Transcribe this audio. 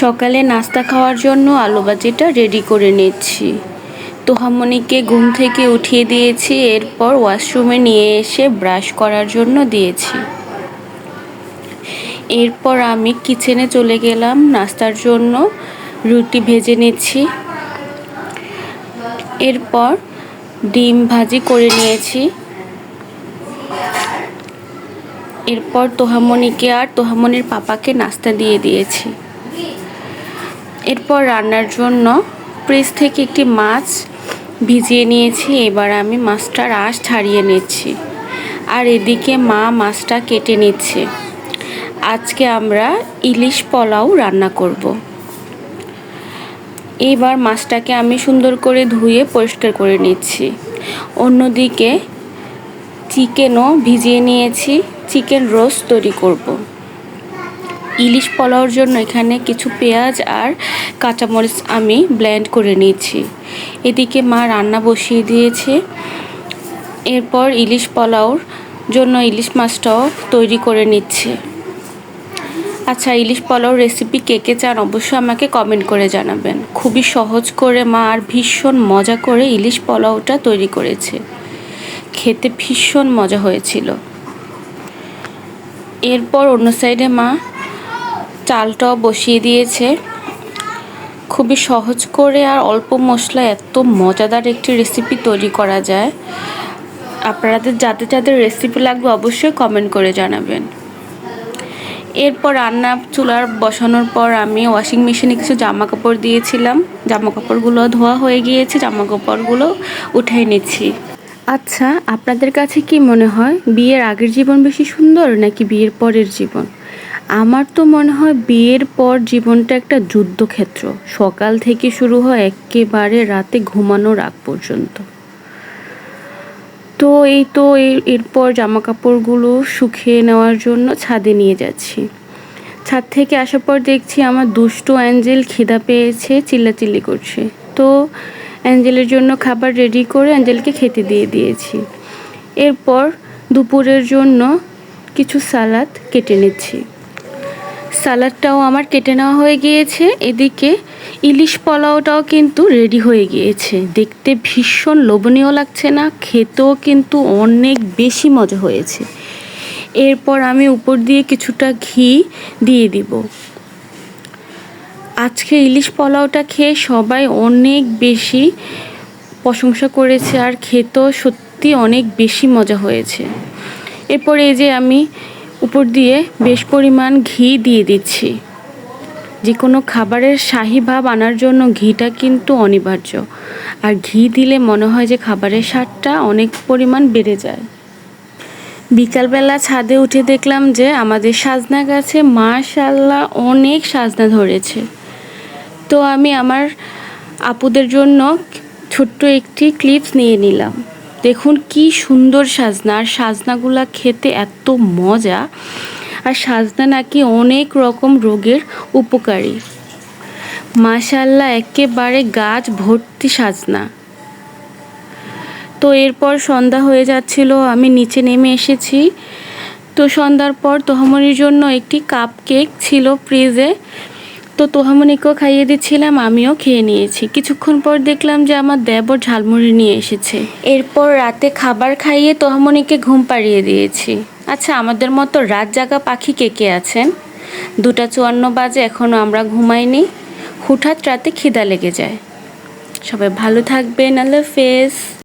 সকালে নাস্তা খাওয়ার জন্য আলু ভাজিটা রেডি করে নিচ্ছি। তোহামণিকে ঘুম থেকে উঠিয়ে দিয়েছি, এরপর ওয়াশরুমে নিয়ে এসে ব্রাশ করার জন্য দিয়েছি। এরপর আমি কিচেনে চলে গেলাম, নাস্তার জন্য রুটি ভেজে নিচ্ছি। এরপর ডিম ভাজি করে নিয়েছি। এরপর তোহামণিকে আর তোহামণির পাপাকে নাস্তা দিয়ে দিয়েছি। এরপর রান্নার জন্য প্রেস থেকে একটি মাছ ভিজিয়ে নিয়েছি। এবার আমি মাছটার আঁশ ছাড়িয়ে নিচ্ছি। আর এদিকে মা মাছটা কেটে নিচ্ছে। আজকে আমরা ইলিশ পোলাও রান্না করব। এইবার মাছটাকে আমি সুন্দর করে ধুয়ে পরিষ্কার করে নিচ্ছি। অন্যদিকে চিকেনও ভিজিয়ে নিয়েছি। চিকেন রোস্ট তৈরি করব। ইলিশ পোলাওর জন্য এখানে কিছু পেঁয়াজ আর কাঁচামরিচ আমি ব্লেন্ড করে নিয়েছি। এদিকে মা রান্না বসিয়ে দিয়েছে। এরপর ইলিশ পোলাওর জন্য ইলিশ মাছটাও তৈরি করে নিচ্ছে। আচ্ছা ইলিশ পোলাওর রেসিপি কে কে চান অবশ্যই আমাকে কমেন্ট করে জানাবেন। খুবই সহজ করে মা আর ভীষণ মজা করে ইলিশ পোলাওটা তৈরি করেছে। খেতে ভীষণ মজা হয়েছিল। এরপর অন্য সাইডে মা চালটাও বসিয়ে দিয়েছে। খুবই সহজ করে আর অল্প মশলা এত মজাদার একটি রেসিপি তৈরি করা যায়। আপনাদের যাদের যাদের রেসিপি লাগবে অবশ্যই কমেন্ট করে জানাবেন। এরপর রান্না চুলার বসানোর পর আমি ওয়াশিং মেশিনে কিছু জামা কাপড় দিয়েছিলাম। জামা কাপড়গুলো ধোয়া হয়ে গিয়েছে জামা কাপড়গুলো উঠিয়ে নিচ্ছি। আচ্ছা আপনাদের কাছে কি মনে হয়, বিয়ের আগের জীবন বেশি সুন্দর নাকি বিয়ের পরের জীবন? আমার তো মনে হয় বিয়ের পর জীবনটা একটা যুদ্ধক্ষেত্র। সকাল থেকে শুরু হয় একেবারে রাতে ঘুমানোর আগ পর্যন্ত। তো এই তো এরপর জামা কাপড়গুলো শুকিয়ে নেওয়ার জন্য ছাদে নিয়ে যাচ্ছি। ছাদ থেকে আসার পর দেখছি আমার দুষ্টু অ্যাঞ্জেল খিদা পেয়েছে, চিল্লাচিল্লি করছে। তো অ্যাঞ্জেলের জন্য খাবার রেডি করে অ্যাঞ্জেলকে খেতে দিয়ে দিয়েছি। এরপর দুপুরের জন্য কিছু সালাদ কেটে নিচ্ছি। সালাডটাও আমার কেটে নেওয়া হয়ে গিয়েছে। এদিকে ইলিশ পোলাওটাও কিন্তু রেডি হয়ে গিয়েছে। দেখতে ভীষণ লোভনীয় লাগছে না, খেতেও কিন্তু অনেক বেশি মজা হয়েছে। এরপর আমি উপর দিয়ে কিছুটা ঘি দিয়ে দিব। আজকে ইলিশ পোলাওটা খেয়ে সবাই অনেক বেশি প্রশংসা করেছে আর খেতেও সত্যি অনেক বেশি মজা হয়েছে। এরপর এই যে আমি উপর দিয়ে বেশ পরিমাণ ঘি দিয়ে দিচ্ছি। যে কোনো খাবারের শাহি ভাব আনার জন্য ঘিটা কিন্তু অনিবার্য। আর ঘি দিলে মনে হয় যে খাবারের স্বাদটা অনেক পরিমাণ বেড়ে যায়। বিকালবেলা ছাদে উঠে দেখলাম যে আমাদের সাজনা গাছে মাশাল্লাহ অনেক সাজনা ধরেছে। তো আমি আমার আপুদের জন্য ছোট্ট একটি ক্লিপস নিয়ে নিলাম। দেখুন কি সুন্দর সাজনা, আর সাজনাগুলা খেতে এত মজা। আর সাজনা নাকি অনেক রকম রোগের উপকারী। মাশাল্লাহ একেবারে গাছ ভর্তি সাজনা। তো এরপর সন্ধ্যা হয়ে যাচ্ছিল, আমি নিচে নেমে এসেছি। তো সন্ধ্যার পর তোহামনির জন্য একটি কাপ কেক ছিল ফ্রিজে তো তোহামনিকেও খাইয়ে দিচ্ছিলাম, আমিও খেয়ে নিয়েছি। কিছুক্ষণ পর দেখলাম যে আমার দেবর ঝালমুড়ি নিয়ে এসেছে। এরপর রাতে খাবার খাইয়ে তোহামনিকে ঘুম পাড়িয়ে দিয়েছি। আচ্ছা আমাদের মতো রাত জাগা পাখি কে কে আছেন? দুটা চুয়ান্ন বাজে এখনও আমরা ঘুমাইনি। হুঠাৎ রাতে খিদা লেগে যায়। সবাই ভালো থাকবেন, আল্লাহ ফেস